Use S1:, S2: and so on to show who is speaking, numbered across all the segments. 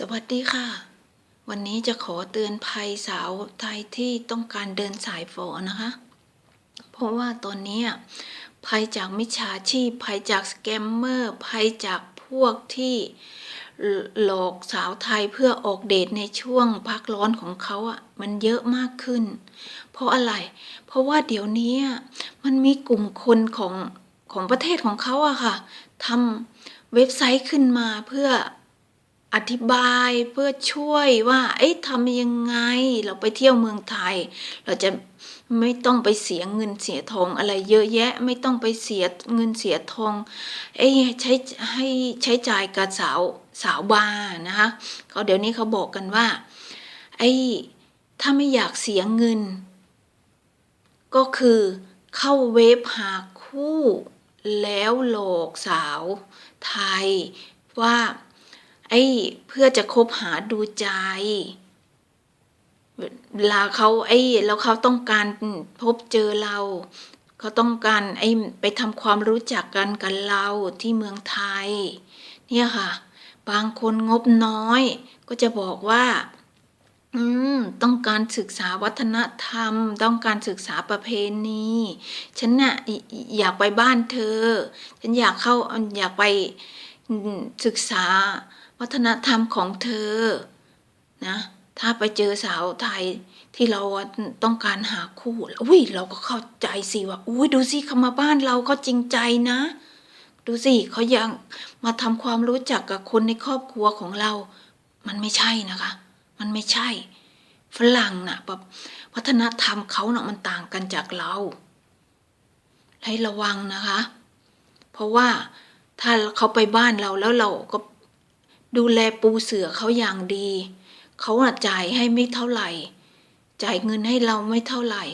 S1: สวัสดีค่ะ วันนี้จะขอเตือนภัยสาวไทยที่ต้องการเดินสายฝอนะคะ เพราะว่าตอนนี้ภัยจากมิจฉาชีพภัยจากสแกมเมอร์ภัยจากพวกที่หลอกสาวไทยเพื่อออกเดทในช่วงพักร้อนของเขาอะมันเยอะมากขึ้น เพราะอะไร เพราะว่าเดี๋ยวนี้มันมีกลุ่มคนของของประเทศของเขาอะค่ะทำเว็บไซต์ขึ้นมาเพื่อ อธิบายเพื่อช่วยว่า เอ๊ะทำยังไง เราไปเที่ยวเมืองไทย เราจะไม่ต้องไปเสียเงินเสียทองอะไรเยอะแยะ ไม่ต้องไปเสียเงินเสียทอง เอ้ยใช้ให้ใช้จ่ายกับสาวสาวบาร์นะคะเขาเดี๋ยวนี้เขาบอกกันว่า ไอ้ถ้าไม่อยากเสียเงิน ก็คือเข้าเว็บหาคู่ แล้วหลอกสาวไทยว่า ไอ้เพื่อจะคบหาดูใจ เวลาเขาไอ้แล้วเขาต้องการพบเจอเรา เขาต้องการไอ้ไปทำความรู้จักกันกับเราที่เมืองไทย เนี่ยค่ะ บางคนงบน้อย ก็จะบอกว่าอืมต้องการศึกษาวัฒนธรรม ต้องการศึกษาประเพณี ฉันน่ะอยากไปบ้านเธอ ฉันอยากเข้าอยากไป ศึกษาวัฒนธรรมของเธอนะถ้าไปเจอสาวไทยที่เราต้องการหาคู่อุ้ยเราก็เข้าใจสิว่าอุ้ยดูสิเขามาบ้านเราเขาจริงใจนะ ดูสิเขายังมาทำความรู้จักกับคนในครอบครัวของเรา มันไม่ใช่นะคะ มันไม่ใช่ ฝรั่งน่ะแบบวัฒนธรรมเขาเนาะมันต่างกันจากเราให้ระวังนะคะ เพราะว่า ถ้าเขาไปบ้านเราแล้วเราก็ดูแลปูเสือเขาอย่างดี เขาอะจ่ายให้ไม่เท่าไหร่ จ่ายเงินให้เราไม่เท่าไหร่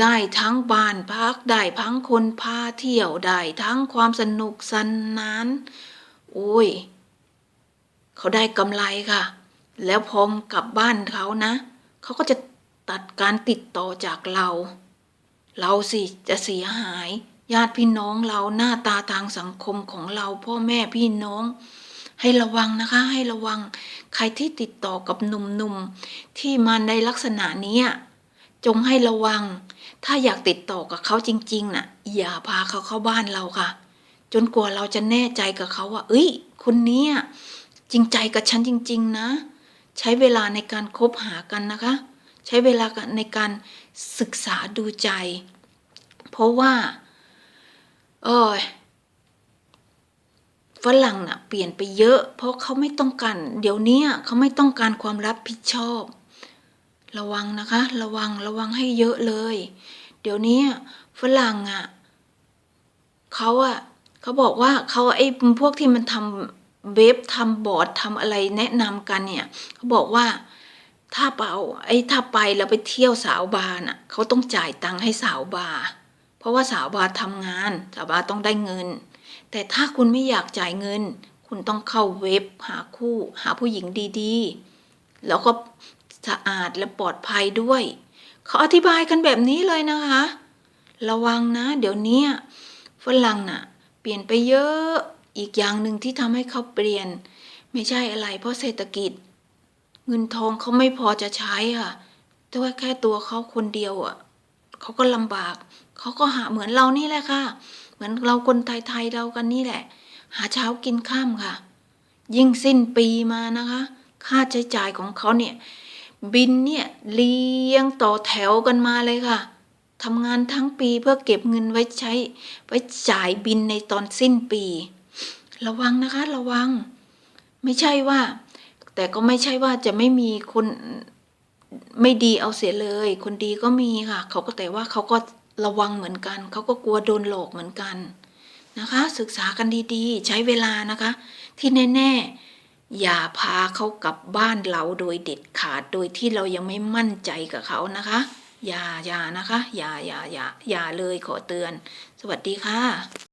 S1: ได้ทั้งบ้านพัก ได้ทั้งคนพาเที่ยว ได้ทั้งความสนุกสนาน โอ้ย เขาได้กำไรค่ะ แล้วพอมกลับบ้านเขานะ เขาก็จะตัดการติดต่อจากเรา เราสิจะเสียหาย ญาติพี่น้องเราหน้าตาทางสังคมของเราพ่อแม่พี่น้อง ให้ระวังนะคะ ให้ระวังใครที่ติดต่อกับหนุ่มๆที่มาในลักษณะนี้จงให้ระวัง ถ้าอยากติดต่อกับเขาจริงๆน่ะ อย่าพาเขาเข้าบ้านเราค่ะ จนกว่าเราจะแน่ใจกับเขาว่า เอ้ย คนนี้จริงใจกับฉันจริง ๆ นะ ใช้เวลาในการคบหากันนะคะ ใช้เวลาในการศึกษาดูใจ เพราะว่า เออฝรั่งน่ะเปลี่ยนไปเยอะ เพราะเขาไม่ต้องการเดี๋ยวนี้เขาไม่ต้องการความรับผิดชอบ ระวังนะคะ ระวังระวังให้เยอะเลย เดี๋ยวนี้ฝรั่งอะเขาอะเขาบอกว่าเขาไอ้พวกที่มันทำเว็บทำบอร์ดทำอะไรแนะนำกันเนี่ยเขาบอกว่าถ้าเปาไอ้ถ้าไปแล้วไปเที่ยวสาวบาร์น่ะเขาต้องจ่ายตังค์ให้สาวบาร์ เพราะว่าสาวบาร์ทำงาน สาวบาร์ต้องได้เงิน แต่ถ้าคุณไม่อยากจ่ายเงิน คุณต้องเข้าเว็บหาคู่ หาผู้หญิงดีๆ แล้วก็สะอาดและปลอดภัยด้วย เขาอธิบายกันแบบนี้เลยนะคะ ระวังนะ เดี๋ยวนี้ฝรั่งน่ะ เปลี่ยนไปเยอะอีกอย่างหนึ่งที่ทำให้เขาเปลี่ยน ไม่ใช่อะไร เพราะเศรษฐกิจ เงินทองเขาไม่พอจะใช้ค่ะแต่ว่าแค่ตัวเขาคนเดียวอะ เขาก็ลำบาก เขาก็หาเหมือนเรานี่แหละค่ะ เหมือนเราคนไทยๆเรากันนี่แหละ หาเช้ากินข้ามค่ะ ยิ่งสิ้นปีมานะคะ ค่าใช้จ่ายของเขาเนี่ย บินเนี่ยเรียงต่อแถวกันมาเลยค่ะทำงานทั้งปีเพื่อเก็บเงินไว้ใช้ ไว้จ่ายบินในตอนสิ้นปี ระวังนะคะ ระวัง ไม่ใช่ว่า แต่ก็ไม่ใช่ว่าจะไม่มีคน ไม่ดีเอาเสียเลย คนดีก็มีค่ะ เขาก็แต่ว่าเขาก็ระวังเหมือนกัน เขาก็กลัวโดนหลอกเหมือนกันนะคะ ศึกษากันดีๆ ใช้เวลานะคะ ที่แน่ ๆ อย่าพาเขากลับบ้านเราโดยเด็ดขาดโดยที่เรายังไม่มั่นใจกับเขานะคะ อย่าอย่านะคะ อย่าอย่าอย่าอย่าเลยขอเตือน สวัสดีค่ะ